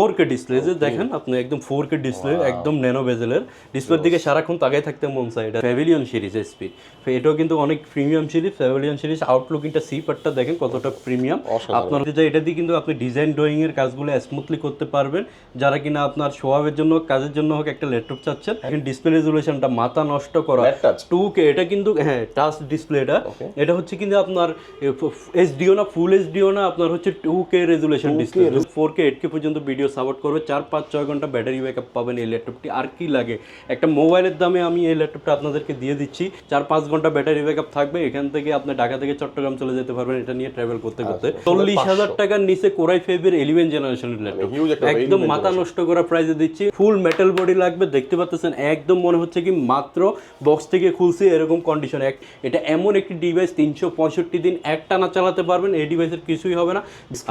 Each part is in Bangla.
ফোর কে ডিসপ্লে যে দেখেন আপনি একদম ফোর কে ডিসপ্লে একদম ন্যানো বেজেলের ডিসপ্লের দিকে সারাক্ষণ তাকাই থাকতে মন চায় এটা। প্যাভিলিয়ন সিরিজ এসপি এটাও কিন্তু অনেক প্রিমিয়াম সিরিজ প্যাভিলিয়ন সিরিজ আউটলুকিংটা সি পার্টটা দেখেন কতটা প্রিমিয়াম আপনার যে এটা দিয়ে কিন্তু আপনি ডিজাইন ড্রয়িং এর কাজগুলো স্মুথলি করতে পারবেন। যারা কিনা আপনার সোয়াবের জন্য কাজের জন্য হোক একটা ল্যাপটপ চাচ্ছেন এখন ডিসপ্লে রেজুলেশনটা মাথা নষ্ট করা। টু কে এটা কিন্তু হ্যাঁ টাচ ডিসপ্লে এটা এটা হচ্ছে কিন্তু আপনার এইচডিও না ফুল এইচডিও না আপনার হচ্ছে two K resolution display four K eight K পর্যন্ত ভিডিও সাপোর্ট করবে চার পাঁচ ছয় ঘণ্টা ব্যাটারি ব্যাকআপ পাবেন এই ল্যাপটপটি আর কি লাগে? একটা মোবাইলের দামে আমি এই ল্যাপটপটা আপনাদেরকে দিয়ে দিচ্ছি। চার পাঁচ ঘণ্টা ব্যাটারি ব্যাকআপ থাকবে এখান থেকে আপনি ঢাকা থেকে চট্টগ্রাম চলে যেতে পারবেন এটা নিয়ে ট্রাভেল করতে করতে। চল্লিশ হাজার টাকার নিচে কোরাই ফাইভের ইলেভেন জেনারেশনের ল্যাপটপ একদম মাথা নষ্ট করা প্রাইসে দিচ্ছি। ফুল মেটাল বডি লাগবে দেখতে পাচ্ছেন একদম মনে হচ্ছে কি মাত্র বক্স থেকে খুলছে এরকম কন্ডিশন এক এটা এমন একটি ডিভাইস তিনশো পঁয়ষট্টি দিন এক টানা চালাতে পারবেন এই ডিভাইসের কিছুই হবে না।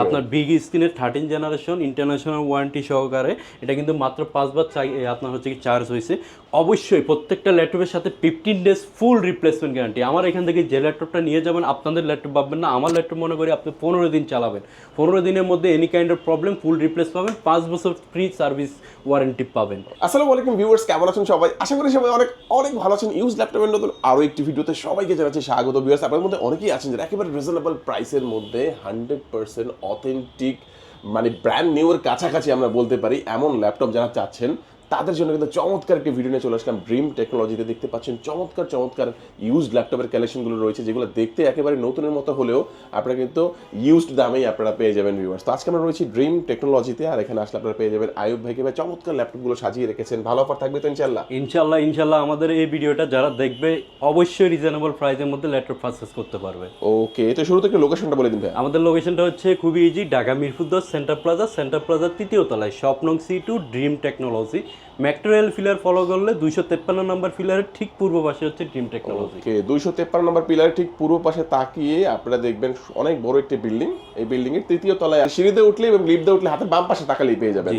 আপনার বিগ স্ক্রিনের থার্টিন জেনারেশন ইন্টারন্যাশনাল ওয়ারেন্টি সহকারে, এটা কিন্তু মাত্র পাঁচবার চাই আপনার হচ্ছে কি চার্জ হয়েছে অবশ্যই প্রত্যেকটা ল্যাপটপের সাথে fifteen days full replacement guarantee আমার এখান থেকে যে ল্যাপটপটা নিয়ে যাবেন, আপনাদের ল্যাপটপ পাবেন না, আমার ল্যাপটপ মনে করি আপনি পনেরো দিন চালাবেন। পনেরো দিনের মধ্যে any kind of problem full replace পাবেন, পাঁচ বছর ফ্রি সার্ভিস ওয়ারেন্টি পাবেন। আসসালামু আলাইকুম ভিউয়ার্স কেমন আছেন সবাই? আশা করি সবাই অনেক অনেক ভালো আছেন। ইউজ ল্যাপটপের নতুন আরও একটি ভিডিওতে সবাইকে জানাচ্ছি স্বাগত। ভিউয়ার্স আপনাদের মধ্যে অনেকেই আছেন যারা একেবারে রিজনেবল প্রাইসের মধ্যে হান্ড্রেড পার্সেন্ট অথেন্টিক মানে ব্র্যান্ড নিউ এর কাছাকাছি আমরা বলতে পারি এমন ল্যাপটপ যারা চাচ্ছেন তাদের জন্য কিন্তু চমৎকার একটি ভিডিও নিয়ে চলে আসলাম। ড্রিম টেকনোলজিতে দেখতে পাচ্ছেন চমৎকার চমৎকার ইউজ ল্যাপটপের কালেকশনগুলো রয়েছে যেগুলো দেখতে একেবারে নতুনের মতো হলেও আপনারা কিন্তু ইউজড দামেই আপনারা পেয়ে যাবেন ভিউয়ার্স তো আজকে আমরা রয়েছি ড্রিম টেকনোলজিতে আর এখানে আসলে আপনারা পেয়ে যাবেন আয়ুব ভাইকে। ভাই চমৎকার ল্যাপটপগুলো সাজিয়ে রেখেছেন। ভালো অফার থাকবে তো ইনশাল্লাহ ইনশাল্লাহ ইনশাল্লাহ আমাদের এই ভিডিওটা যারা দেখবে অবশ্যই রিজনেবল প্রাইসের মধ্যে ল্যাপটপ পারচেস করতে পারবে। ওকে তো শুরু থেকে লোকেশনটা বলে দিন ভাই। আমাদের লোকেশনটা হচ্ছে খুবই ইজি ঢাকা মিরপুর দশ সেন্টার প্লাজা সেন্টার প্লাজার তৃতীয় তলায় স্বপ্নং সি টু ড্রিম টেকনোলজি ম্যাক্টোরিয়াল ফিলার ফলো করলে দুইশো তেপ্পান্ন নম্বর ফিলারের ঠিক পূর্ব পাশে হচ্ছে ড্রিম টেকনোলজি ওকে দুইশো তেপ্পান্ন নম্বর পিলারের ঠিক পূর্ব পাশে তাকিয়ে আপনারা দেখবেন অনেক বড় একটি বিল্ডিং এই বিল্ডিং এর তৃতীয় তলায় সিঁড়িতে উঠলে এবং লিফটে উঠলে হাতের বাম পাশে তাকালেই পেয়ে যাবেন।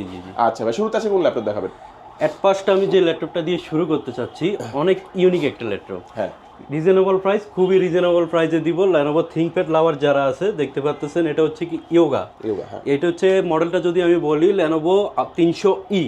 আচ্ছা ভাই শুরুতে আছে কোন ল্যাপটপ দেখাবেন? অ্যাট ফার্স্ট আমি যে ল্যাপটপটা দিয়ে শুরু করতে চাচ্ছি অনেক ইউনিক একটা ল্যাপটপ হ্যাঁ। রিজনেবল প্রাইস খুবই রিজনেবল প্রাইসে দিব। লেনোভো থিঙ্কপ্যাড লাভার যারা আছে দেখতে পাচ্ছেন এটা হচ্ছে কি ইয়োগা ইয়োগা হ্যাঁ। এটা হচ্ছে মডেলটা যদি আমি বলি লেনোভো তিনশো ই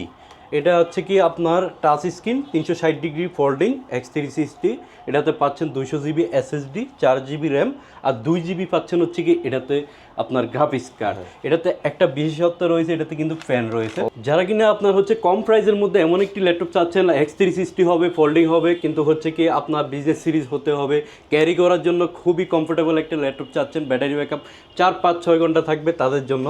এটা হচ্ছে কি আপনার টাচ স্ক্রিন তিনশো ষাট degree folding X three sixty এটাতে পাচ্ছেন দুইশো জিবি এসএসডি চার জিবি র্যাম আর দুই জিবি পাচ্ছেন হচ্ছে কি এটাতে আপনার গ্রাফিক্স কার্ড এটাতে একটা বিশেষত্ব রয়েছে এটাতে কিন্তু ফ্যান রয়েছে। যারা কিনা আপনার হচ্ছে কম প্রাইসের মধ্যে এমন একটি ল্যাপটপ চাচ্ছেন এক্স থ্রি সিক্সটি হবে ফোল্ডিং হবে কিন্তু হচ্ছে কি আপনার বিজনেস সিরিজ হতে হবে। ক্যারি করার জন্য খুবই কমফোর্টেবল একটা ল্যাপটপ চাচ্ছেন ব্যাটারি ব্যাকআপ চার পাঁচ ছয় ঘণ্টা থাকবে তাদের জন্য।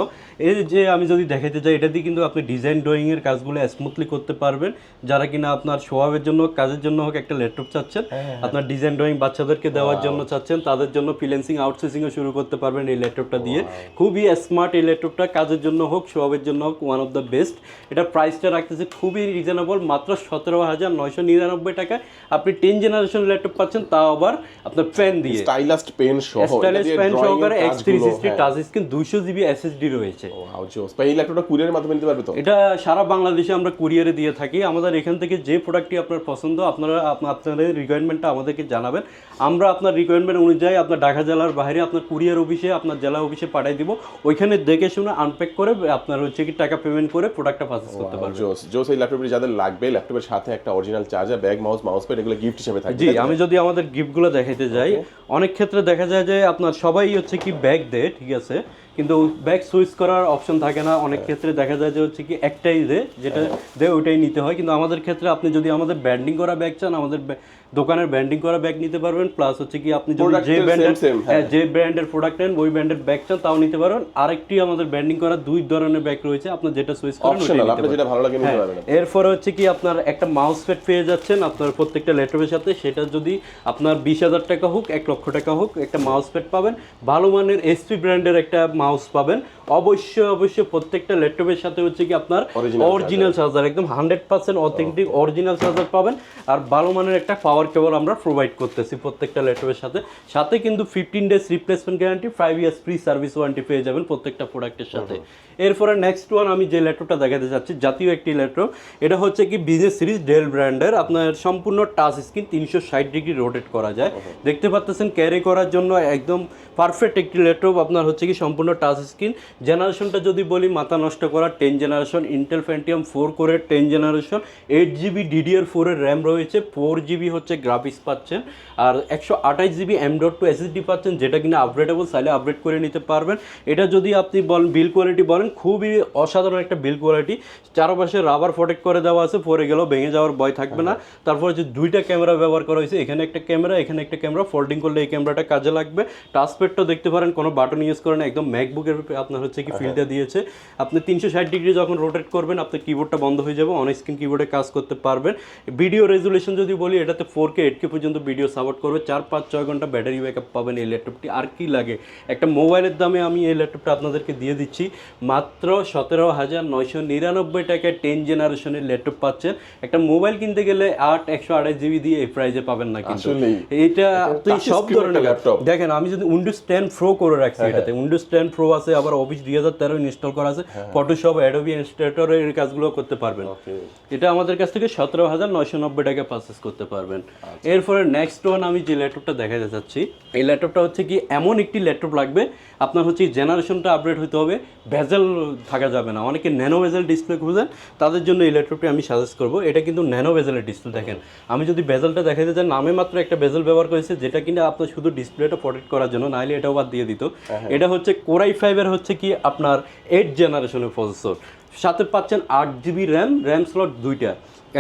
এই যে আমি যদি দেখাতে চাই এটা দিয়ে কিন্তু আপনি ডিজাইন ড্রয়িংয়ের কাজগুলো স্মুথলি করতে পারবেন। যারা কিনা আপনার স্বভাবের জন্য হোক, কাজের জন্য হোক একটা ল্যাপটপ চাচ্ছেন আপনার ডিজাইন ড্রয়িং বাচ্চাদেরকে দেওয়ার জন্য চাচ্ছেন তাদের জন্য ফ্রিল্যান্সিং আউটসোর্সিংও শুরু করতে পারবেন এই ল্যাপটপটা দিয়ে। খুবই স্মার্ট এই ল্যাপটপটা কাজের জন্য হোক সোয়াবের জন্য হোক ওয়ান অফ দ্য বেস্ট এটা প্রাইসটা রাখতেছে খুবই রিজনেবল মাত্র সতেরো হাজার নয়শো নিরানব্বই টাকায় আপনি টেন জেনারেশন ল্যাপটপ পাচ্ছেন তাও আবার আপনার ফ্যান দিয়ে। স্টাইলাস্ট পেন সহ স্টাইলিশ ফ্যান সহকারে X three sixty touch screen দুইশো জিবি এসএসডি রয়েছে। এই ল্যাপটপটা কুরিয়ারের মাধ্যমে নিতে পারবে তো? এটা সারা বাংলাদেশে আমরা কুরিয়ারে দিয়ে থাকি। আমাদের এখান থেকে যে প্রোডাক্টটি আপনার পছন্দ আপনারা আপনা- আপনাদের রিকোয়ারমেন্টটা আমাদেরকে জানাবেন। আমরা আপনার রিকোয়ারমেন্ট অনুযায়ী আপনার ঢাকা জেলার বাইরে আপনার কুরিয়ার অফিসে আপনার জেলা অফিসে পাঠিয়ে দিব। ওইখানে দেখে শুনে আনপ্যাক করে আপনার হচ্ছে কি টাকা পেমেন্ট করে প্রোডাক্টটা পারচেস করতে পারবেন। জোস জোস এই ল্যাপটপটি যাদের লাগবে ল্যাপটপের সাথে একটা original charger bag mouse mouse pad এগুলো গিফট হিসেবে থাকবে। জি আমি যদি আমাদের গিফটগুলো দেখাইতে যাই অনেক ক্ষেত্রে দেখা যায় যে আপনার সবাই হচ্ছে কি ব্যাগ দেয় ঠিক আছে? কিন্তু ব্যাগ সুইচ করার অপশন থাকে না। অনেক ক্ষেত্রে দেখা যায় যে হচ্ছে কি একটাই দে যেটা দে ওইটাই নিতে হয়। কিন্তু আমাদের ক্ষেত্রে আপনি যদি আমাদের ব্যান্ডিং করা ব্যাগ চান আমাদের দোকানের ব্যান্ডিং করা ব্যাগ নিতে পারবেন প্লাস হচ্ছে কি আপনি যদি যে ব্র্যান্ডের হ্যাঁ। যে ব্র্যান্ডের প্রোডাক্ট নেন ওই ব্র্যান্ডের ব্যাগ চান তাও নিতে পারবেন। আরেকটি আমাদের ব্যান্ডিং করা দুই ধরনের ব্যাগ রয়েছে আপনার যেটা সুইচ করেন অপশনাল নিতে আপনি যেটা ভালো লাগে নিতে হ্যাঁ, পারবেন এরপরে হচ্ছে কি আপনার একটা মাউস প্যাড পেয়ে যাচ্ছেন আপনার প্রত্যেকটা ল্যাপটপের সাথে সেটা যদি আপনার বিশ হাজার টাকা হোক এক লক্ষ টাকা হোক একটা মাউস প্যাড পাবেন। ভালো মানের এসপি ব্র্যান্ডের একটা মাউস পাবেন। অবশ্যই অবশ্যই প্রত্যেকটা ল্যাপটপের সাথে হচ্ছে কি আপনার অরিজিনাল চার্জার একদম hundred percent authentic original charger পাবেন। আর ভালো মানের একটা পাওয়ার কেবল আমরা প্রোভাইড করতেছি প্রত্যেকটা ল্যাপটপের সাথে। সাথে কিন্তু fifteen days replacement guarantee five years free service warranty পেয়ে যাবেন প্রত্যেকটা প্রোডাক্টের সাথে। এরপরে নেক্সট ওয়ান আমি যে ল্যাপটপটা দেখাতে চাচ্ছি জাতীয় একটি ল্যাপটপ এটা হচ্ছে কি বিজনেস সিরিজ ডেল ব্র্যান্ডের আপনার সম্পূর্ণ টাচ স্ক্রিন তিনশো ষাট ডিগ্রি রোটেট করা যায়। দেখতে পাচ্ছেন ক্যারি করার জন্য একদম পারফেক্ট একটি ল্যাপটপ আপনার হচ্ছে কি সম্পূর্ণ টাচ স্ক্রিন জেনারেশনটা যদি বলি মাথা নষ্ট করা ten generation Intel Pentium four কোরের ten generation eight GB DDR ফোরের র্যাম রয়েছে ফোর জিবি হচ্ছে গ্রাফিক্স পাচ্ছেন। আর একশো আঠাশ GB M dot two SSD পাচ্ছেন যেটা কিনা আপগ্রেডেবল চাইলে আপগ্রেড করে নিতে পারবেন। এটা যদি আপনি বলেন বিল কোয়ালিটি বলেন খুবই অসাধারণ একটা বিল কোয়ালিটি চারপাশে রাবার প্রোটেক্ট করে দেওয়া আছে পরে গেলেও ভেঙে যাওয়ার ভয় থাকবে না। তারপর যে দুইটা ক্যামেরা ব্যবহার করা হয়েছে এখানে একটা ক্যামেরা এখানে একটা ক্যামেরা ফোল্ডিং করলে এই ক্যামেরাটা কাজে লাগবে। টাচপ্যাডটাও দেখতে পারেন কোনো বাটন ইউজ করেন একদম ম্যাকবুকের আপনার হচ্ছে কি ফিল্ডটা দিয়েছে। আপনি তিনশো ষাট ডিগ্রি যখন রোটেট করবেন আপনার কিবোর্ডটা বন্ধ হয়ে যাবে অন স্ক্রিন কিবোর্ডে কাজ করতে পারবেন। ভিডিও রেজুলেশন যদি বলি এটাতে ফোর কে এইট কে পর্যন্ত ভিডিও সাপোর্ট করবে। চার পাঁচ ছয় ঘণ্টা ব্যাটারি ব্যাকআপ পাবেন এই ল্যাপটপটি আর কি লাগে? একটা মোবাইলের দামে আমি এই ল্যাপটপটা আপনাদেরকে দিয়ে দিচ্ছি। মাত্র সতেরো হাজার নয়শো নিরানব্বই টাকায় টেন জেনারেশনের ল্যাপটপ পাচ্ছেন। একটা মোবাইল কিনতে গেলে আট একশো আঠাশ জিবি দিয়ে এই প্রাইজে পাবেন না কিন্তু। এটা আপনি সব ধরনের laptop। দেখেন আমি যদি উইন্ডোজ টেন প্রো করে রাখছি এটাতে উইন্ডোজ টেন প্রো আছে আবার অফিস দুই হাজার তেরো ইনস্টল করা আছে। ফটোশপ অ্যাডোবি ইনস্টেটরের এই কাজগুলো করতে পারবেন। এটা আমাদের কাছ থেকে সতেরো হাজার নয়শো নব্বই টাকা পারচেস করতে পারবেন। এরপরে নেক্সট ওয়ান আমি যে ল্যাপটপটা দেখাতে চাচ্ছি এই ল্যাপটপটা হচ্ছে কি এমন একটি ল্যাপটপ লাগবে আপনার হচ্ছে জেনারেশনটা আপডেট হতে হবে ভেজেল থাকা যাবে না। অনেকে ন্যানো ভেজেল ডিসপ্লে খুঁজেন তাদের জন্য এই ল্যাপটপটি আমি সাজেস্ট করব। এটা কিন্তু ন্যানো ভেজেলের ডিসপ্লে দেখেন। আমি যদি ভেজেলটা দেখাতে চাই নামে মাত্র একটা ভেজেল ব্যবহার করেছে যেটা কিনা আপনার শুধু ডিসপ্লেটা প্রোটেক্ট করার জন্য নাইলে এটাও বাদ দিয়ে দিত। এটা হচ্ছে কোরাই ফাইভের হচ্ছে কি আপনার এইট জেনারেশনের প্রসেসর সাথে পাচ্ছেন আট জিবি র্যাম র্যাম স্লট দুইটা।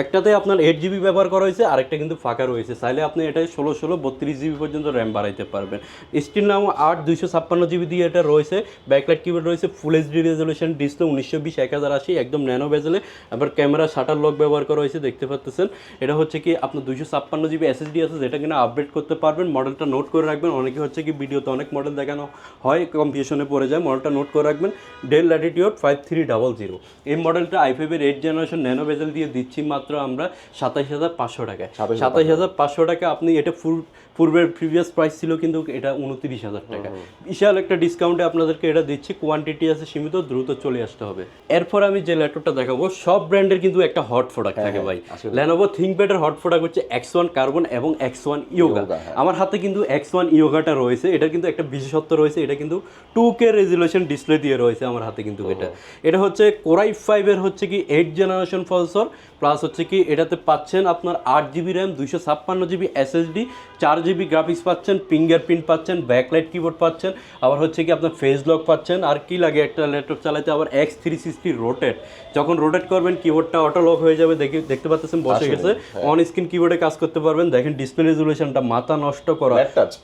একটাতে আপনার এইট জিবি ব্যবহার করা হয়েছে, আরেকটা কিন্তু ফাঁকা রয়েছে। চাইলে আপনি এটাই ষোলো ষোলো বত্রিশ জিবি পর্যন্ত র্যাম বাড়াইতে পারবেন। স্টিল নাম আট দুইশো ছাপ্পান্ন জিবি দিয়ে এটা রয়েছে। ব্যাকলাইট কিবোর্ড রয়েছে ফুল এইচডি রেজলিউশন ডিসপ্লে উনিশশো বিশ, এক হাজার আশি, একদম ন্যানো বেজেলে আবার ক্যামেরা শাটার লক ব্যবহার করা হয়েছে, দেখতে পাচ্ছেন এটা হচ্ছে কি আপনার দুইশো ছাপ্পান্ন জিবি এসএসডি আছে, যেটা কিনা আপডেট করতে পারবেন। মডেলটা নোট করে রাখবেন। অনেকে হচ্ছে কি ভিডিওতে অনেক মডেল দেখানো হয় কম্পিটিশনে পড়ে যায়। মডেলটা নোট করে রাখবেন। Dell Latitude five three double zero এই মডেলটা আই ফাইভের এইট জেনারেশন ন্যানো বেজেল দিয়ে দিচ্ছি মাত্র আমরা সাতাইশ হাজার পাঁচশো টাকায়। 27,500 সাতাইশ হাজার পাঁচশো টাকা আপনি এটা ফুল পূর্বের প্রিভিয়াস প্রাইস ছিল কিন্তু এটা উনত্রিশ হাজার টাকা। বিশাল একটা ডিসকাউন্টে আপনাদেরকে এটা দিচ্ছি কোয়ান্টিটি আছে সীমিত দ্রুত চলে আসতে হবে। এরপর আমি যে ল্যাপটপটা দেখাবো সব ব্র্যান্ডের কিন্তু একটা হট প্রোডাক্ট থাকে ভাই। ল্যানোভো থিঙ্কপ্যাডের হট প্রোডাক্ট হচ্ছে এক্স ওয়ান কার্বন এবং এক্স ওয়ান ইয়োগা হ্যাঁ। আমার হাতে কিন্তু এক্স ওয়ান ইয়োগাটা রয়েছে এটা কিন্তু একটা বিশেষত্ব রয়েছে এটা কিন্তু টু কে রেজুলেশন ডিসপ্লে দিয়ে রয়েছে আমার হাতে কিন্তু এটা। এটা হচ্ছে কোরাই ফাইভের হচ্ছে কি এইট জেনারেশন প্রসেসর প্লাস হচ্ছে কি এটাতে পাচ্ছেন আপনার আট জিবি র্যাম দুইশো ছাপ্পান্ন জিবি এসএসডি চার জিবি গ্রাফিক্স পাচ্ছেন ফিঙ্গারপ্রিন্ট পাচ্ছেন ব্যাকলাইট কিবোর্ড পাচ্ছেন আবার হচ্ছে কি আপনার ফেস লক পাচ্ছেন আর কি লাগে একটা ল্যাপটপ চালাতে আবার এক্স থ্রি সিক্সটি রোটেট যখন রোটেট করবেন কিবোর্ডটা অটো লক হয়ে যাবে দেখে দেখতে পাচ্ছেন বসে গেছে। অন স্ক্রিন কিবোর্ডে কাজ করতে পারবেন। দেখেন ডিসপ্লে রেজুলেশনটা মাথা নষ্ট করা।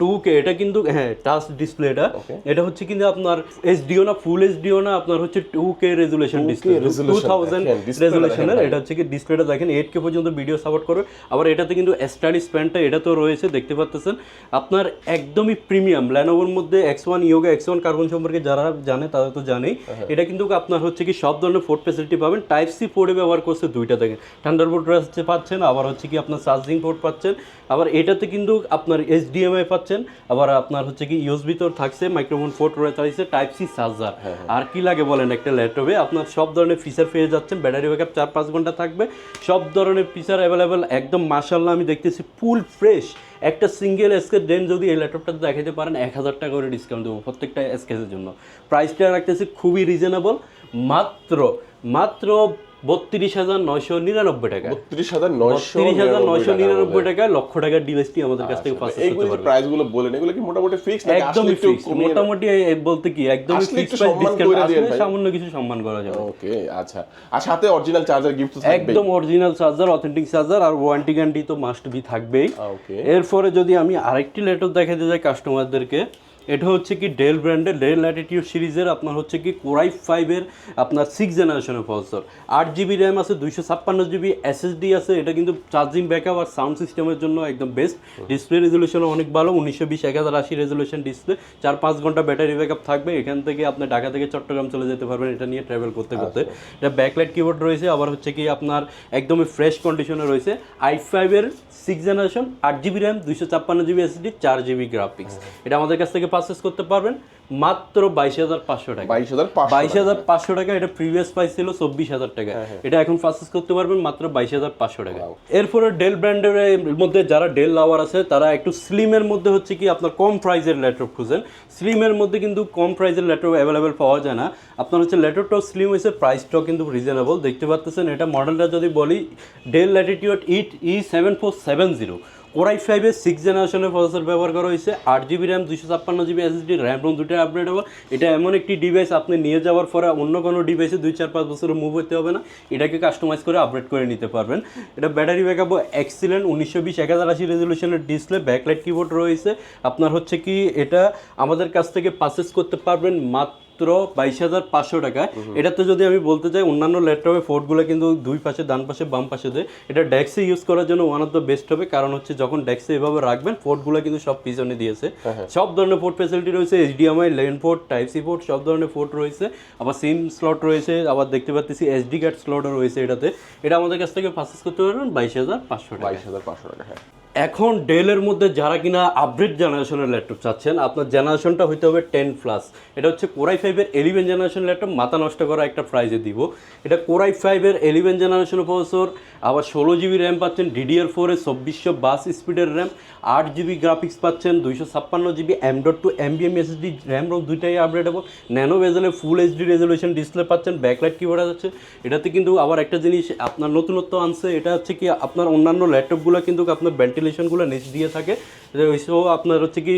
টু? কে এটা কিন্তু হ্যাঁ টাচ ডিসপ্লে এটা এটা হচ্ছে কিন্তু আপনার এইচডিও না ফুল এইচডিও না আপনার হচ্ছে two K resolution display two thousand রেজুলেশনের এটা হচ্ছে কি ডিসপ্লেটা দেখেন এইট কে পর্যন্ত ভিডিও সাপোর্ট করবে। আবার এটাতে কিন্তু স্টাডি স্প্যানটা এটা তো রয়েছে দেখতে পাচ্ছেন আপনার একদমই প্রিমিয়াম ল্যানোভোর মধ্যে X one Yoga X one carbon সম্পর্কে যারা জানে তারা তো জানেই। এটা কিন্তু আপনার হচ্ছে কি সব ধরনের ফোর্ট ফেসিলিটি পাবেন। টাইপ সি পোর্টে ব্যবহার করছে দুইটা দেখেন। থান্ডারবোল্ট হচ্ছে পাচ্ছেন আবার হচ্ছে কি আপনার চার্জিং পোর্ট পাচ্ছেন। আবার এটাতে কিন্তু আপনার এইচডিএমআই পাচ্ছেন আবার আপনার হচ্ছে কি ইউএসবি তো থাকছে মাইক্রোফোন পোর্ট রয়েছে টাইপ সি চার্জার আর কি লাগে বলেন একটা ল্যাপটপে? আপনার সব ধরনের ফিচার পেয়ে যাচ্ছেন ব্যাটারি ব্যাকআপ চার পাঁচ ঘণ্টা থাকবে। সব ধরনের ফিচার অ্যাভেলেবেল একদম মাসাল্লাহ আমি দেখতেছি ফুল ফ্রেশ একটা সিঙ্গেল এসকে ডেন যদি এই ল্যাপটপটা দেখাতে পারেন, এক হাজার টাকা করে ডিসকাউন্ট দেবো প্রত্যেকটা এসকেসের জন্য। প্রাইসটা রাখতেছি খুবই রিজনেবল মাত্র মাত্র বত্রিশ হাজার নয়শো নিরানব্বই টাকা বত্রিশ হাজার নয়শো তিরিশ হাজার নয়শো নিরানব্বই টাকায় লক্ষ টাকার ডিভাইসটি আমাদের কাছ থেকে এইগুলো যে প্রাইসগুলো বলেন এগুলো কি মোটামুটি ফিক্স নাকি একদমই ফিক্স মোটামুটি বলতে কি একদমই ফিক্স প্রাইস ডিসকাউন্ট আসলে সামান্য কিছু সম্মান করা যাবে। ওকে আচ্ছা। আর সাথে অরিজিনাল চার্জার গিফট থাকবে একদম অরিজিনাল চার্জার অথেন্টিক চার্জার আর ওয়ারেন্টি গ্যারান্টি তো মাস্ট বি থাকবেই। ওকে। এরপরে যদি আমি আরেকটি ল্যাপটপ দেখাতে যাই কাস্টমারদেরকে এটা হচ্ছে কি ডেল ব্র্যান্ডের ডেল ল্যাটিটিউড সিরিজের আপনার হচ্ছে কি কোরাই ফাইভের আপনার সিক্স জেনারেশনের প্রসেসর আট জিবি র্যাম আছে দুইশো ছাপ্পান্ন জিবি এসএসডি আছে এটা কিন্তু চার্জিং ব্যাকআপ আর সাউন্ড সিস্টেমের জন্য একদম বেস্ট ডিসপ্লে রেজলিউশন অনেক ভালো উনিশশো বিশ এক হাজার আশি রেজলিউশন ডিসপ্লে চার পাঁচ ঘণ্টা ব্যাটারি ব্যাকআপ থাকবে। এখান থেকে আপনি ঢাকা থেকে চট্টগ্রাম চলে যেতে পারবেন এটা নিয়ে ট্রাভেল করতে করতে। এটা ব্যাকলাইট কিবোর্ড রয়েছে আবার হচ্ছে কি আপনার একদমই ফ্রেশ কন্ডিশনে রয়েছে। আই ফাইভের সিক্স জেনারেশন আট জিবি র্যাম দুইশো ছাপ্পান্ন জিবি এসএসডি চার জিবি গ্রাফিক্স এটা আমাদের কাছ থেকে পারচেস করতে পারবেন মাত্র বাইশ হাজার পাঁচশো টাকা। বাইশ হাজার বাইশ হাজার পাঁচশো টাকা এটা প্রিভিয়াস প্রাইস ছিল চব্বিশ হাজার টাকা। হ্যাঁ, এটা এখন পারচেস করতে পারবেন মাত্র বাইশ হাজার পাঁচশো টাকা। এরপরে ডেল ব্র্যান্ডের মধ্যে যারা ডেল লাভার আছে তারা একটু স্লিমের মধ্যে হচ্ছে কি আপনার কম প্রাইসের ল্যাপটপ খুঁজেন। স্লিমের মধ্যে কিন্তু কম প্রাইসের ল্যাপটপ অ্যাভেলেবেল পাওয়া যায় না। আপনার হচ্ছে ল্যাপটপটাও স্লিম হয়েছে প্রাইসটাও কিন্তু রিজনেবল দেখতে পাচ্ছেন এটা মডেলটা যদি বলি Dell Latitude it E seven four seven zero core i ফাইভের সিক্স জেনারেশনের প্রসেসর ব্যবহার করা হয়েছে। আট জিবি র্যাম দুশো ছাপ্পান্ন জিবি এসএসডি র্যাম রোম দুটো আপডেট হবে। এটা এমন একটি ডিভাইস আপনি নিয়ে যাওয়ার পরে অন্য কোনো ডিভাইসে দুই, চার, পাঁচ বছর মুভ হতে হবে না। এটাকে কাস্টমাইজ করে আপডেট করে নিতে পারবেন। এটা ব্যাটারি ব্যাক ব্যাকআপ এক্সিলেন্ট উনিশশো বিশ এক হাজার আশি রেজলিউশনের ডিসপ্লে ব্যাকলাইট কিবোর্ড রয়েছে। আপনার হচ্ছে কি, এটা আমাদের কাছ থেকে পারচেস করতে পারবেন মাত্র বাইশ হাজার পাঁচশো টাকায়। এটাতে যদি আমি বলতে চাই অন্যান্য ল্যাপটপে ফোর্টগুলো কিন্তু দুই পাশে ডান পাশে বাম পাশে দেয়। এটা ডেক্সে ইউজ করার জন্য ওয়ান অফ দ্য বেস্ট হবে কারণ হচ্ছে যখন ডেক্সে এভাবে রাখবেন ফোর্টগুলো কিন্তু সব পিছনে দিয়েছে। সব ধরনের পোর্ট ফেসিলিটি রয়েছে HDMI LAN port type C port সব ধরনের পোর্ট রয়েছে। আবার সিম স্লট রয়েছে আবার দেখতে পাচ্ছি এসডি কার্ড স্লটও রয়েছে এটাতে। এটা আমাদের কাছ থেকে পারচেস করতে পারবেন বাইশ হাজার পাঁচশো টাকা বাইশ হাজার পাঁচশো টাকা হ্যাঁ। এখন ডেলের মধ্যে যারা কিনা আপগ্রেড জেনারেশনের ল্যাপটপ চাচ্ছেন, আপনার জেনারেশনটা হইতে হবে টেন প্লাস এটা হচ্ছে কোরাই ফাইভের এলিভেন জেনারেশন ল্যাপটপ মাথা নষ্ট করা একটা প্রাইজে দিব। এটা কোরাই ফাইভের এলিভেন জেনারেশন প্রসেসর আবার ষোলো জিবি র্যাম পাচ্ছেন ডিডিআর ফোরে চব্বিশশো বাস স্পিডের র্যাম আট জিবি গ্রাফিক্স পাচ্ছেন, দুইশো ছাপ্পান্ন জিবি এম ডট টু এমবিএম এসএসডি র্যাম রোম দুইটাই আপগ্রেডেবল ন্যানো বেজেলে ফুল এইচডি রেজলিউশন ডিসপ্লে পাচ্ছেন ব্যাকলাইট কিবোর্ড আছে। এটাতে কিন্তু আবার একটা জিনিস আপনার নতুনত্ব আনছে, এটা হচ্ছে কি আপনার অন্যান্য ল্যাপটপগুলো কিন্তু আপনার ভেন্টিলেশনগুলো নিচ দিয়ে থাকে। সো আপনার হচ্ছে কি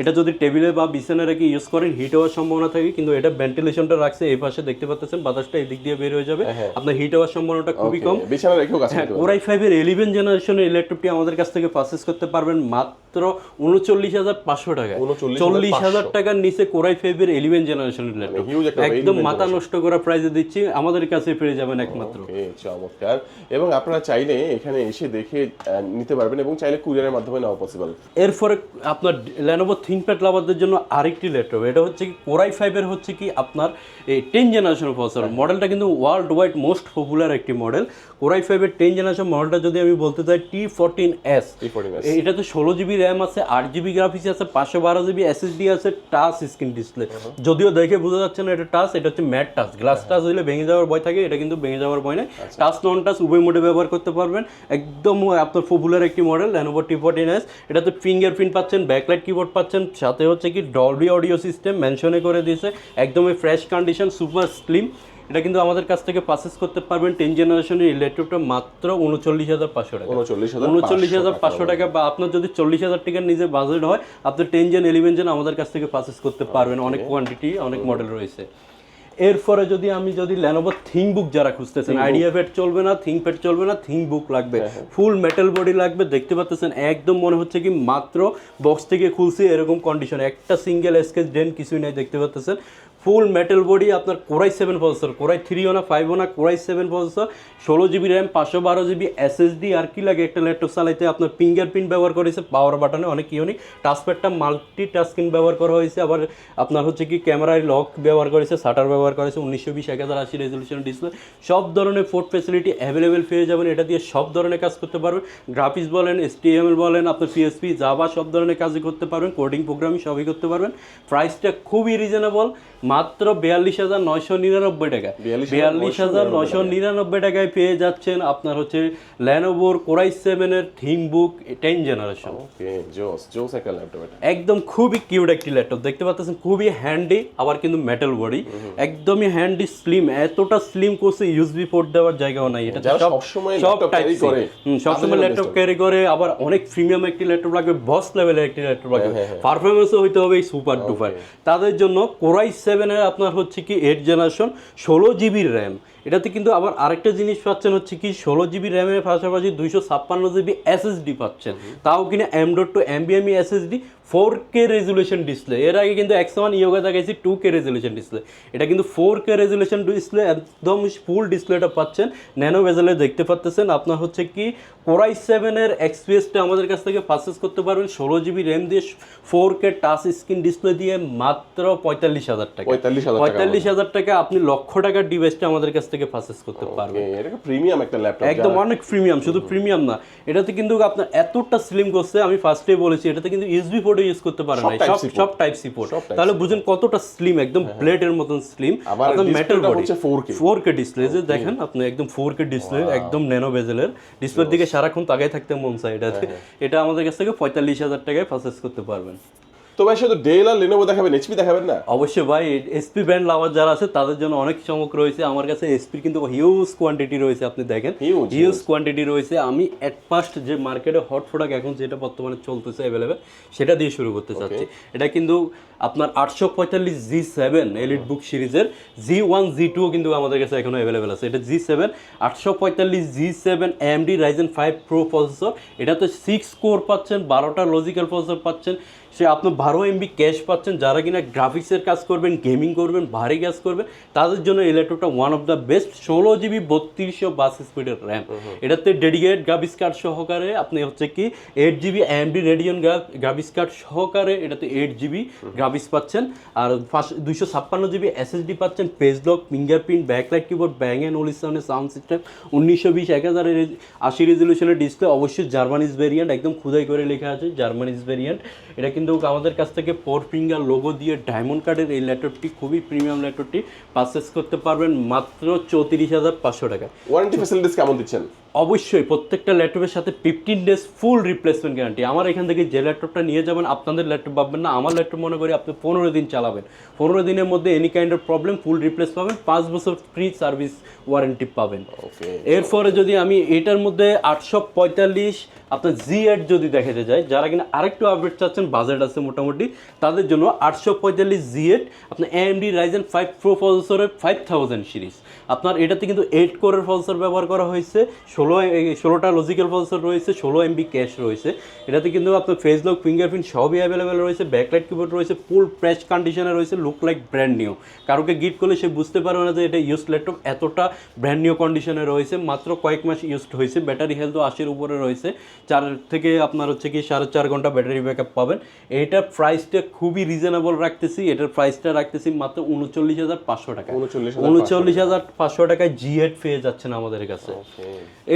এটা যদি টেবিলে বা বিছানায় রেখে ইউজ করেন হিট হওয়ার সম্ভাবনা থাকে কিন্তু এটা ভেন্টিলেশনটা রাখছে এই পাশে দেখতে পাচ্ছেন বাতাসটা এদিক দিয়ে বের হয়ে যাবে। আপনার হিট হওয়ার সম্ভাবনাটা খুবই কম। বিছানা রেখেও হ্যাঁ কোরাই ফাইভের ইলেভেন জেনারেশনের ল্যাপটপটি আমাদের কাছ থেকে পারচেস করতে পারবেন মাত্র উনচল্লিশ হাজার পাঁচশো টাকা চল্লিশ হাজার টাকার নিচে কোরাই ফাইভের ইলেভেন জেনারেশনের ল্যাপটপ একদম মাথা নষ্ট করা প্রাইসে দিচ্ছি আমাদের কাছে পেয়ে যাবেন একমাত্র। চমৎকার। এবং আপনারা চাইলে এখানে এসে দেখে নিতে পারবেন এবং চাইলে কুরিয়ারের মাধ্যমে নেওয়া পসিবল এরপরে আপনার লেনোভো থিঙ্কপ্যাড লাভারদের জন্য আরেকটি ল্যাপটপ এটা হচ্ছে কি কোরাই ফাইভের হচ্ছে কি আপনার এই টেন জেনারেশন প্রসেসর মডেলটা কিন্তু ওয়ার্ল্ড ওয়াইড মোস্ট পপুলার একটি মডেল কোরাই ফাইভের টেন জেনারেশন মডেলটা যদি আমি বলতে চাই টি ফোরটিন এস T14S এটাতে ষোলো জিবি র্যাম আছে আট জিবি গ্রাফিক্স আছে পাঁচশো বারো জিবি এসএসডি আছে টাচ স্ক্রিন ডিসপ্লে যদিও দেখে বোঝা যাচ্ছে না এটা টাচ এটা হচ্ছে ম্যাট টাচ গ্লাস টাচ হইলে ভেঙে যাওয়ার ভয় থাকে এটা কিন্তু ভেঙে যাওয়ার ভয় নেই। টাচ নন টাচ উভয় মোডে ব্যবহার করতে পারবেন। একদম আপনার পপুলার একটি model Lenovo T fourteen S এটাতে ফিঙ্গারপ্রিন্ট পাচ্ছেন ব্যাকলাইট কিবোর্ড পাচ্ছেন সাথে হচ্ছে কি ডলবি অডিও সিস্টেম মেনশনে করে দিয়েছে একদমই ফ্রেশ কন্ডিশন সুপার স্লিম এটা কিন্তু আমাদের কাছ থেকে পারচেস করতে পারবেন টেন জেনারেশনের মাত্র উনচল্লিশ হাজার পাঁচশো টাকা। উনচল্লিশ হাজার উনচল্লিশ হাজার পাঁচশো টাকা বা আপনার যদি চল্লিশ হাজার টাকার নিজে বাজেট হয় আপনি টেন জেন ইলেভেন জেন আমাদের কাছ থেকে পারচেস করতে পারবেন। অনেক কোয়ান্টিটি অনেক মডেল রয়েছে। এরপরে যদি আমি যদি ল্যানোভো থিং বুক যারা খুঁজতেছেন আইডিয়া প্যাড চলবে না থিং প্যাড চলবে না থিং বুক লাগবে ফুল মেটাল বডি লাগবে দেখতে পাচ্ছেন একদম মনে হচ্ছে কি মাত্র বক্স থেকে খুলছি এরকম কন্ডিশন একটা সিঙ্গেল স্কেচ ডেন কিছুই নেই দেখতে পাচ্ছেন ফুল মেটাল বডি আপনার core i seven processor core i থ্রিও না ফাইভও না কোরাই সেভেন প্রসেসর ষোলো জিবি র্যাম পাঁচশো বারো জিবি এসএসডি আর কি লাগে একটা ল্যাপটপ চালাইতে? আপনার ফিঙ্গারপ্রিন্ট ব্যবহার করেছে পাওয়ার বাটনে অনেক ইউনিক টাচপ্যাডটা মাল্টি টাস্কিন ব্যবহার করা হয়েছে, আবার আপনার হচ্ছে কি ক্যামেরায় লক ব্যবহার করেছে শাটার ব্যবহার করেছে উনিশশো বিশ এক হাজার আশি রেজলিউশন ডিসপ্লে সব ধরনের ফোর্ট ফেসিলিটি অ্যাভেলেবেল পেয়ে যাবেন, এটা দিয়ে সব ধরনের কাজ করতে পারবেন গ্রাফিক্স বলেন এসটিএমএল বলেন, আপনার পিএসপি জাভা সব ধরনের কাজই করতে পারবেন কোডিং প্রোগ্রামিং সবই করতে পারবেন প্রাইসটা খুবই রিজনেবল মাত্র বিয়াল্লিশ হাজার নয়শো নিরানব্বই টাকা। বিয়াল্লিশ হাজার নয়শো নিরানব্বই টাকায় পেয়ে যাচ্ছেন আপনার হচ্ছে ল্যানোভোর কোরাই সেভেনের থিম বুক টেন জেনারেশন একদম খুবই কিউট একটি ল্যাপটপ দেখতে পাচ্ছেন খুবই হ্যান্ডি আবার কিন্তু মেটাল বডি একদমই হ্যান্ডি স্লিম এতটা স্লিম করছে ইউএসবি পোর্ট দেওয়ার জায়গাও নাই। এটা সব সবসময় সব টাইপ করে, সবসময় ল্যাপটপ ক্যারি করে আবার অনেক প্রিমিয়াম একটি ল্যাপটপ লাগবে বস লেভেলের একটি ল্যাপটপ লাগবে। হ্যাঁ, পারফরমেন্সও হইতে হবে সুপার ডুপার তাদের জন্য কোরাই সেভেনের আপনার হচ্ছে কি এইট জেনারেশন ষোলো জিবির র্যাম এটাতে কিন্তু আবার আরেকটা জিনিস পাচ্ছেন হচ্ছে কি ষোলো জিবি র্যামের পাশাপাশি দুইশো ছাপ্পান্ন জিবি এসএসডি পাচ্ছেন। তাও কিনা M dot two এমবিএমই SSD four K resolution display এর আগে কিন্তু একশো ওয়ান ইয়োগা দেখাইছি টু কে রেজুলেশন ডিসপ্লে এটা কিন্তু ফোর কে রেজুলেশন ডিসপ্লে একদম ফুল ডিসপ্লেটা পাচ্ছেন। ন্যানো ভেজেলে দেখতে পাচ্ছেন আপনার হচ্ছে কি কোরাই সেভেনের এক্সপিএসটা আমাদের কাছ থেকে পারচেস করতে পারবেন। ষোলো জিবি র্যাম দিয়ে four K touch screen display দিয়ে মাত্র পঁয়তাল্লিশ হাজার টাকা। পঁয়তাল্লিশ হাজার টাকা আপনি লক্ষ টাকার ডিভাইসটা আমাদের কাছ থেকে পারচেস করতে পারবেন। প্রিমিয়াম একটা ল্যাপটপ একদম অনেক প্রিমিয়াম শুধু প্রিমিয়াম না। এটাতে কিন্তু আপনার এতটা স্লিম করছে আমি ফার্স্টে বলেছি এটাতে কিন্তু ইউএসবি পোর্টও ইউজ করতে পারেন না সব সব টাইপ সি পোর্ট তাহলে বুঝুন কতটা স্লিম একদম ব্লেডের মতন স্লিম একদম metal body 4K 4K display যে দেখেন আপনি একদম 4K ডিসপ্লে একদম ন্যানো বেজেলের ডিসপ্লের দিকে সারাক্ষণ তাকায় থাকতে মন চায় এটা। এটা আমাদের কাছ থেকে পঁয়তাল্লিশ হাজার টাকায় পারচেস করতে পারবেন। তো ভাই শুধু ডেল আর লেনোভো দেখাবেন এইচপি দেখাবেন না? অবশ্যই ভাই এসপি ব্র্যান্ড লাভার যারা আছে তাদের জন্য অনেক চমক রয়েছে। আমার কাছে এসপির কিন্তু হিউজ কোয়ান্টিটি রয়েছে আপনি দেখেন। হিউজ কোয়ান্টিটি রয়েছে। আমি এট ফার্স্ট যে মার্কেটে হট প্রোডাক্ট এখন যেটা বর্তমানে চলতেছে অ্যাভেলেবেল সেটা দিয়ে শুরু করতে চাচ্ছি। এটা কিন্তু আপনার আটশো পঁয়তাল্লিশ জি সেভেন এলিট বুক সিরিজের জি ওয়ান জি টুও কিন্তু আমাদের কাছে এখনও অ্যাভেলেবেল আছে। এটা জি সেভেন আটশো পঁয়তাল্লিশ G seven AMD Ryzen five pro processor এটাতে সিক্স কোর পাচ্ছেন বারোটা লজিক্যাল প্রসেসর পাচ্ছেন। সে আপনি বারো এমবি ক্যাশ পাচ্ছেন যারা কিনা গ্রাফিক্সের কাজ করবেন গেমিং করবেন ভারী কাজ করবেন তাদের জন্য এই ল্যাপটপটা ওয়ান অফ দ্য বেস্ট ষোলো জিবি বত্রিশশো বাস স্পিডের র্যাম এটাতে ডেডিকেট গ্রাফিক্স কার্ড সহকারে আপনি হচ্ছে কি eight GB AMD Radeon graphics card সহকারে এটাতে এইট জিবি গ্রাফিক্স পাচ্ছেন। আর ফার্স্ট দুইশো ছাপ্পান্ন জিবি এসএসডি পাচ্ছেন face lock fingerprint backlight keyboard Bang and ওলিসনের sound system উনিশশো বিশ এক হাজার আশি রেজলিউশনের ডিসপ্লে অবশ্যই জার্মানিজ ভেরিয়েন্ট একদম খুদাই করে লেখা আছে জার্মানিজ ভেরিয়েন্ট এটা কিন্তু আমাদের কাছ থেকে ফোর ফিঙ্গার লোগো দিয়ে ডায়মন্ড কার্ডের এই ল্যাপটপটি খুবই প্রিমিয়াম ল্যাপটপটি পারচেস করতে পারবেন মাত্র চৌত্রিশ হাজার পাঁচশো টাকা ওয়ারেন্টি ফ্যাসিলিটিস কেমন দিচ্ছেন? অবশ্যই প্রত্যেকটা ল্যাপটপের সাথে fifteen days full replacement guarantee আমার এখান থেকে যে ল্যাপটপটা নিয়ে যাবেন আপনাদের ল্যাপটপ পাবেন না। আমার ল্যাপটপ মনে করি আপনি পনেরো দিন চালাবেন। পনেরো দিনের মধ্যে any kind of problem full replace পাবেন পাঁচ বছর ফ্রি সার্ভিস ওয়ারেন্টি পাবেন। ওকে এরপরে যদি আমি এটার মধ্যে আটশো পঁয়তাল্লিশ আপনার জি এড যদি দেখাতে যায় যারা কিনা আরেকটু আপডেট চাচ্ছেন বাজেট আছে মোটামুটি তাদের জন্য আটশো পঁয়তাল্লিশ জি এড আপনার M AMD Ryzen five pro প্রসেসরের ফাইভ থাউজেন্ড সিরিজ আপনার এটাতে কিন্তু এইট কোরের প্রসেসর ব্যবহার করা হয়েছে ষোলো ষোলোটা লজিক্যাল প্রসেসর রয়েছে ষোলো এমবি ক্যাশ রয়েছে। এটাতে কিন্তু আপনার ফেস লক ফিঙ্গারপ্রিন্ট সবই অ্যাভেলেবেল রয়েছে ব্যাকলাইট কিবোর্ড রয়েছে ফুল প্রেস কন্ডিশনে রয়েছে লুক লাইক ব্র্যান্ড নিউ কারোকে গিফট করলে সে বুঝতে পারবে না যে এটা ইউজ ল্যাপটপ এতটা ব্র্যান্ড নিউ কন্ডিশনে রয়েছে মাত্র কয়েক মাস ইউজড হয়েছে ব্যাটারি হেলথ আশির উপরে রয়েছে। চার থেকে আপনার হচ্ছে কি সাড়ে চার ঘণ্টা ব্যাটারি ব্যাকআপ পাবেন। এটার প্রাইসটা খুবই রিজনেবল রাখতেছি এটার প্রাইসটা রাখতেছি মাত্র উনচল্লিশ হাজার পাঁচশো টাকা। উনচল্লিশ উনচল্লিশ হাজার পাঁচশো টাকায় জি হেড পেয়ে যাচ্ছেন আমাদের কাছে।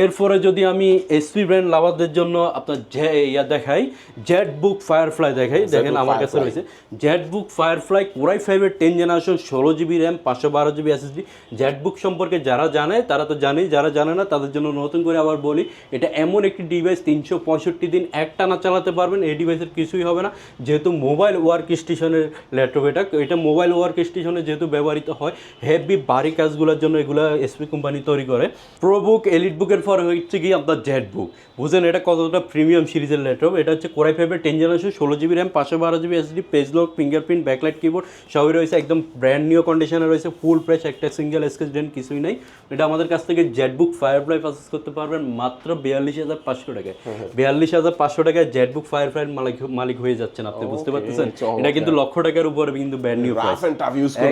এরপরে যদি আমি এসপি ব্র্যান্ড লাভারদের জন্য আপনার জে ইয়া দেখাই জেট বুক ফায়ারফ্লাই দেখাই দেখেন আমার কাছে রয়েছে। জেট বুক ফায়ারফ্লাই কোরাই ফাইভের টেন জেনারেশন ষোলো জিবি র্যাম পাঁচশো বারো জিবি এসএসডি জেট বুক সম্পর্কে যারা জানে তারা তো জানেই যারা জানে না তাদের জন্য নতুন করে আবার বলি এটা এমন একটি ডিভাইস তিনশো পঁয়ষট্টি দিন একটানা চালাতে পারবেন এই ডিভাইসের কিছুই হবে না। যেহেতু মোবাইল ওয়ার্ক স্টেশনের ল্যাপটপ এটা এটা মোবাইল ওয়ার্ক স্টেশনে যেহেতু ব্যবহৃত হয় হেভি ভারী কাজগুলোর জন্য এগুলো এসপি কোম্পানি তৈরি করে। প্রো বুক এলিট বুকের পর হচ্ছে কি আপনার জেট বুক বুঝেন এটা কতটা প্রিমিয়াম সিরিজের ল্যাপটপ। এটা হচ্ছে কোরাই ফাইভের টেন জেনারেশন ষোলো জিবি র্যাম পাঁচশো বারো GB SD face lock fingerprint backlight keyboard সবই রয়েছে একদম ব্র্যান্ড নিউ কন্ডিশনে রয়েছে ফুল প্রেস একটা সিঙ্গেল স্কেচ ডেন কিছুই নাই। এটা আমাদের কাছ থেকে জেট বুক ফায়ারফ্লাই পারচেস করতে পারবেন মাত্র বিয়াল্লিশ হাজার পাঁচশো টাকায়। বিয়াল্লিশ হাজার পাঁচশো টাকায় জেট বুক ফায়ার ফায়ারফ্লাইয়ের মালিক মালিক হয়ে যাচ্ছেন আপনি বুঝতে পারতেছেন? এটা কিন্তু লক্ষ টাকার উপরে কিন্তু ব্র্যান্ড নিউ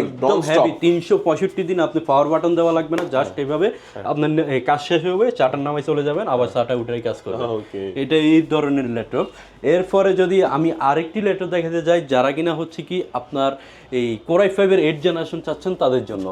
একদম হ্যাভি তিনশো পঁয়ষট্টি দিন আপনি পাওয়ার বাটন দেওয়া লাগবে না জাস্ট এইভাবে আপনার কাজ শেষ হবে চাটার নামায় চলে যাবেন আবার চাটা উঠে কাজ করবেন। ওকে। এটা এই ধরনের ল্যাপটপ। এরপরে যদি আমি আরেকটি ল্যাপটপ দেখাতে যাই যারা কিনা হচ্ছে কি আপনার এই কোরাই ফাইভের এইট জেনারেশন চাচ্ছেন তাদের জন্য।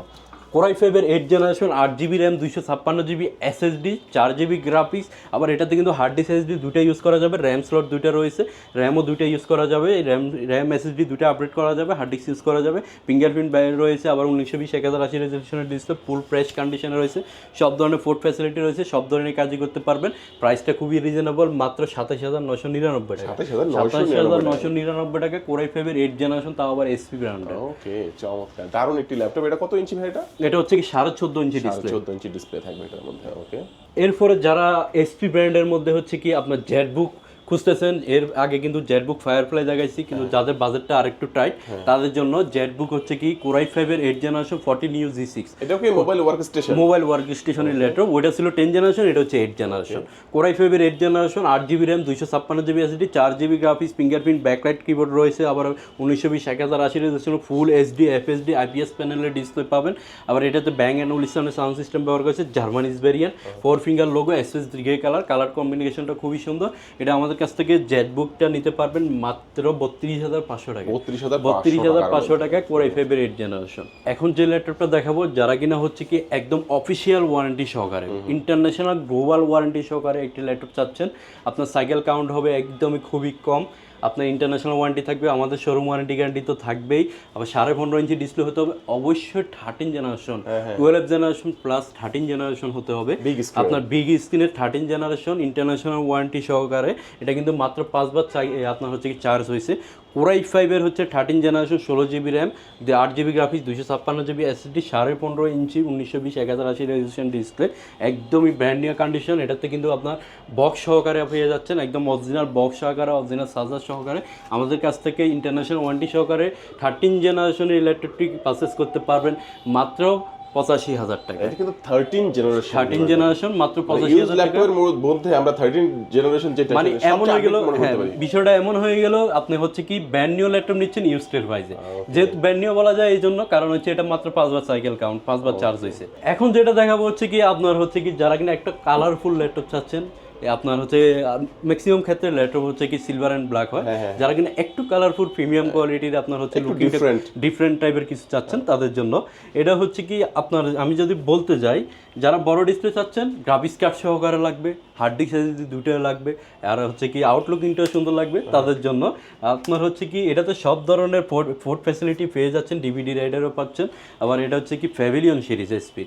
কোরাই ফাইভের এইট জেনারেশন আট জিবি র্যাম দুইশো ছাপ্পান্ন জিবি এসএসডি চার জিবি গ্রাফিক্স আবার এটাতে কিন্তু হার্ড ডিস্ক এসএসডি দুইটা ইউজ করা যাবে র্যাম স্লট দুইটা রয়েছে র্যামও দুইটা ইউজ করা যাবে র্যাম র্যাম এসএসডি দুইটা আপডেট করা যাবে হার্ড ডিস্ক ইউজ করা যাবে ফিঙ্গারপ্রিন্ট বাইরে রয়েছে আবার উনিশশো বিশ এক হাজার আশি রেজলিউশনের ডিসপ্লে ফুল ফ্রেশ কন্ডিশনে রয়েছে সব ধরনের ফোর্ট ফ্যাসিলিটি রয়েছে সব ধরনের কাজই করতে পারবেন প্রাইসটা খুবই রিজনেবল মাত্র সাতাশ হাজার নশো নিরানব্বই টাকা। সাতাশ হাজার নশো নিরানব্বই টাকা কোরাই ফাইভের এইট জেনারেশন তাও আবার এসপি ব্র্যান্ডের ওকে চমৎকার। দারুণ একটি ল্যাপটপ এটা কত ইঞ্চি ভাই এটা? এটা হচ্ছে কি সাড়ে চোদ্দ ইঞ্চি ডিসপ্লে চোদ্দ ইঞ্চি ডিসপ্লে থাকবে এটার মধ্যে ওকে এরপরে যারা এসপি ব্র্যান্ডের মধ্যে হচ্ছে কি আপনার জেটবুক খুঁজতেছেন। এর আগে কিন্তু জেটবুক ফায়ারফ্লাই দেখাইছি কিন্তু যাদের বাজেটটা আরেকটু টাইট তাদের জন্য জেটবুক হচ্ছে কি কোরাই ফাইভের eight generation fourteen U G six এটা কি mobile work station mobile work স্টেশনের ল্যাপটপ। ওইটা ছিল টেন জেনারেশন এটা হচ্ছে এইট জেনারেশন কোরাই ফাইভের এইট জেনারেশন আট জিবি র্যাম দুইশো ছাপ্পান্ন জিবি এসডি চার GB graphics fingerprint backlight keyboard রয়েছে। আবার উনিশশো বিশ এক হাজার আশি resolution full HD FSD IPS প্যানেলের ডিসপ্লে পাবেন। আবার এটাতে ব্যাং অ্যান্ড উলিসনের সাউন্ড সিস্টেম ব্যবহার করেছে Germany's variant four finger logo SS grey colour colour কম্বিনেশনটা খুবই সুন্দর। এটা আমাদের আমাদের কাছ থেকে জেট বুকটা নিতে পারবেন মাত্র বত্রিশ হাজার পাঁচশো টাকা। বত্রিশ হাজার বত্রিশ হাজার পাঁচশো টাকা কোরাই ফাইভের এইট জেনারেশন এখন যে ল্যাপটপটা দেখাবো যারা কিনা হচ্ছে কি একদম অফিসিয়াল ওয়ারেন্টি সহকারে ইন্টারন্যাশনাল গ্লোবাল ওয়ারেন্টি সহকারে একটি ল্যাপটপ চাচ্ছেন আপনার সাইকেল কাউন্ট হবে একদমই খুবই কম। আপনার ইন্টারন্যাশনাল ওয়ারেন্টি থাকবে আমাদের শোরুম ওয়ারেন্টি গ্যারান্টি তো থাকবেই। আবার সাড়ে পনেরো ইঞ্চি ডিসপ্লে হতে হবে অবশ্যই thirteen generation twelve generation plus thirteen generation হতে হবে। আপনার বিগ স্ক্রিনের থার্টিন জেনারেশন ইন্টারন্যাশনাল ওয়ারেন্টি সহকারে এটা কিন্তু মাত্র পাঁচবার চাই আপনার হচ্ছে কি চার্জ হয়েছে কোরাই ফাইভের হচ্ছে থার্টিন জেনারেশন ষোলো জিবি র্যাম আট জিবি গ্রাফিক্স দুশো ছাপ্পান্ন জিবি এসএসডি সাড়ে পনেরো ইঞ্চি, উনিশশো বিশ এক হাজার আশি রেজিস্ট্রেশন ডিসপ্লে একদমই ব্র্যান্ড নিউ কন্ডিশন এটাতে কিন্তু আপনার বক্স সহকারে পেয়ে যাচ্ছেন, একদম অরিজিনাল বক্স সহকারে অরিজিনাল সাজার সহকারে। আমাদের কাছ থেকে ইন্টারন্যাশনাল ওয়ারেন্টি সহকারে থার্টিন জেনারেশনের ইলেকট্রিক পারচেস করতে পারবেন। মাত্র পঁচাশি হাজার টাকা। এটা কিন্তু থার্টিন জেনারেশন থার্টিন জেনারেশন মাত্র পঁচাশি হাজার ল্যাপটপের মধ্যে আমরা থার্টিন জেনারেশন যেটা মানে এমন হয়ে গেল হ্যাঁ বিষয়টা এমন হয়ে গেল আপনি হচ্ছে কি ব্র্যান্ড নিউ ল্যাপটপ নিচ্ছেন ইউজটের প্রাইসে যেহেতু ব্র্যান্ড নিউ বলা যায় এই জন্য কারণ হচ্ছে এটা মাত্র পাঁচবার সাইকেল কাউন্ট পাঁচবার চার্জ হয়েছে এখন যেটা দেখাবো হচ্ছে কি আপনার হচ্ছে কি যারা কিনা একটা কালারফুল ল্যাপটপ চাচ্ছেন আপনার হচ্ছে ম্যাক্সিমাম ক্ষেত্রে ল্যাপটপ হচ্ছে কি সিলভার অ্যান্ড ব্ল্যাক হয়। যারা কিনা একটু কালারফুল প্রিমিয়াম কোয়ালিটির আপনার হচ্ছে হ্যাঁ। ডিফারেন্ট টাইপের কিছু চাচ্ছেন তাদের জন্য। এটা হচ্ছে কি আপনার আমি যদি বলতে যাই যারা বড় ডিসপ্লে চাচ্ছেন গ্রাফিক্স কার্ড সহকারে লাগবে হার্ড ডিস্ক এসএসডি দুটোই লাগবে আর হচ্ছে কি আউটলুক ইন্টার সুন্দর লাগবে তাদের জন্য। আপনার হচ্ছে কি এটাতে সব ধরনের ফোর্ট ফ্যাসিলিটি পেয়ে যাচ্ছেন ডিভিডি রাইডারও পাচ্ছেন আবার এটা হচ্ছে কি ফ্যাভিলিয়ন সিরিজ এসপি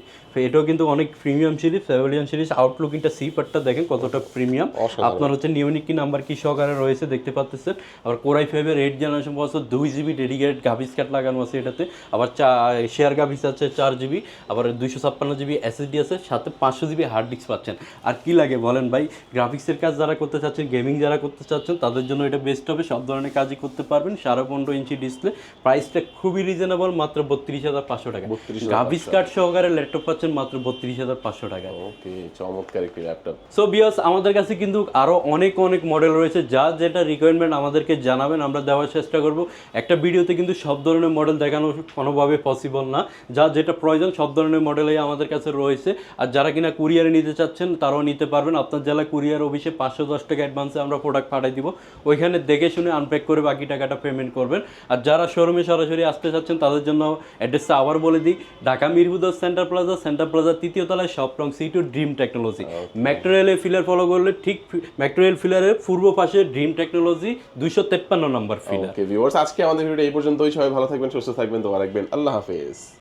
এটাও কিন্তু অনেক premium series Pavilion series outlook inter সি পার্টটা দেখেন কতটা প্রিমিয়াম আপনার হচ্ছে নিউনিক নাম্বার কি সহকারে রয়েছে দেখতে পাচ্ছেন আবার কোরাই ফাইভের এইট জেনারেশন বছর দুই জিবি ডেডিকেটেড গ্রাফিক্স কার্ড লাগানো আছে এটাতে। আবার চা শেয়ার গ্রাফিক্স আছে চার জিবি আবার দুইশো ছাপ্পান্ন জিবি এসএসডি আছে সাথে পাঁচশো জিবি হার্ড ডিস্ক পাচ্ছেন। আর কি লাগে বলেন ভাই গ্রাফিক্সের কাজ যারা করতে চাচ্ছেন গেমিং যারা করতে চাচ্ছেন তাদের জন্য এটা বেস্ট হবে সব ধরনের কাজই করতে পারবেন। সাড়ে পনেরো ইঞ্চি ডিসপ্লে প্রাইসটা খুবই রিজনেবল মাত্র বত্রিশ হাজার পাঁচশো টাকা। 32,500 গ্রাফিক্স কার্ড সহকারে ল্যাপটপ পাচ্ছেন মাত্র বত্রিশ হাজার পাঁচশো টাকা। ওকে চমৎকার একটি ল্যাপটপ সো বিয়াস আমাদের কাছে কিন্তু আরও অনেক অনেক মডেল রয়েছে যা যেটা রিকোয়ারমেন্ট আমাদেরকে জানাবেন আমরা দেওয়ার চেষ্টা করব। একটা ভিডিওতে কিন্তু সব ধরনের মডেল দেখানো কোনোভাবে পসিবল না। যা যেটা প্রয়োজন সব ধরনের মডেলই আমাদের কাছে রয়েছে। আর যারা কিনা কুরিয়ারে নিতে চাচ্ছেন তারাও নিতে পারবেন। আপনার জেলা কুরিয়ার অফিসে পাঁচশো দশ টাকা অ্যাডভান্সে আমরা প্রোডাক্ট পাঠিয়ে দিব। ওইখানে দেখে শুনে আনপ্যাক করে বাকি টাকাটা পেমেন্ট করবেন। আর যারা শোরুমে সরাসরি আসতে চাচ্ছেন তাদের জন্য অ্যাড্রেসটা আবার বলে দিই। ঢাকা মিরবুদর সেন্টার প্লাজা সেন্টার প্লাজা তৃতীয় তলায় সব রং সি টু ড্রিম টেকনোলজি। ম্যাক্টোরিয়ালের ফিলার ফলো করলে ঠিক ম্যাক্টোরিয়াল ফিলারের পূর্ব পাশে ড্রিম টেকনোলজি দুইশো তেপ্পান্ন নম্বর ফিলার ওকে ভিউয়ার্স আজকে আমাদের ভিডিও এই পর্যন্তই। সবাই ভালো থাকবেন, সুস্থ থাকবেন, দোয়া রাখবেন। আল্লাহ হাফেজ।